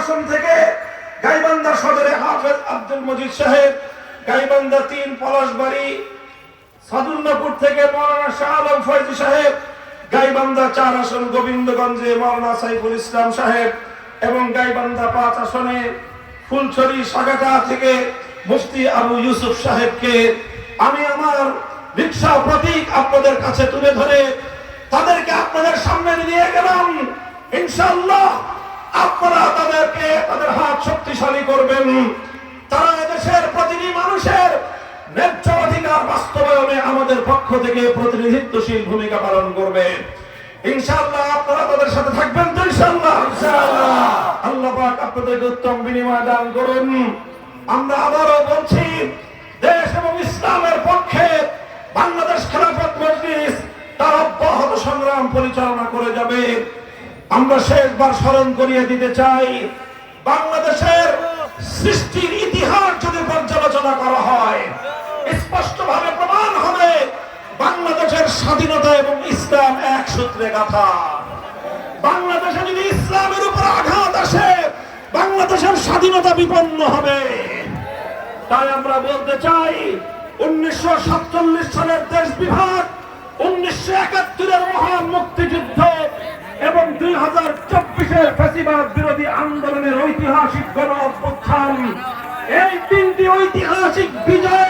আসন থেকে গাইবান্ধা সদরে হাফেজ আব্দুল মজিদ সাহেব, গাইবান্ধা তিন পলাশবাড়ি সাদুল্লাপুর থেকে মৌলানা শাহ আলম ফয়জি সাহেব, গাইবান্ধা চার আসন গোবিন্দগঞ্জে মৌলানা সাইফুল ইসলাম সাহেব এবং গাইবান্ধা পাঁচ আসনে ফুলছড়ি সাগাটা থেকে মুফতি আবু ইউসুফ সাহেবকে আমি আমার রিক্সা প্রতীক আপনাদের কাছে তুলে ধরে তাদেরকে আপনাদের সামনে নিয়ে গেলাম। ইনশাল্লাহ আপনারা তাদের করবেন তারা এদেশের প্রতিটি মানুষের ন্যায্য অধিকার বাস্তবায়নে আমাদের পক্ষ থেকে প্রতিনিধিত্বশীল ভূমিকা পালন করবে। ইনশাআল্লাহ আপনারা তাদের সাথে থাকবেন তো ইনশাআল্লাহ। ইনশাআল্লাহ। আল্লাহ পাক আপনাদেরকে উত্তম বিনিময় দান করুন। আমরা আবারও বলছি দেশ এবং ইসলামের পক্ষে বাংলাদেশ খেলাফত মজলিস তার অব্যাহত সংগ্রাম পরিচালনা করে যাবে। আমরা শেষবার স্মরণ করিয়ে দিতে চাই স্বাধীনতা এবং ইসলাম এক সূত্রে গাথা বাংলাদেশে যদি ইসলামের উপর আঘাত আসে, বাংলাদেশের স্বাধীনতা বিপন্ন হবে। তাই আমরা বলতে চাই, উনিশশো সাতচল্লিশ সালের দেশ বিভাগ, উনিশশো একাত্তরের মহান মুক্তিযুদ্ধ এবং দুই হাজার চব্বিশের ফেসিবাদ বিরোধী আন্দোলনের ঐতিহাসিক গণ অভ্যুত্থান এই তিনটি ঐতিহাসিক বিজয়ের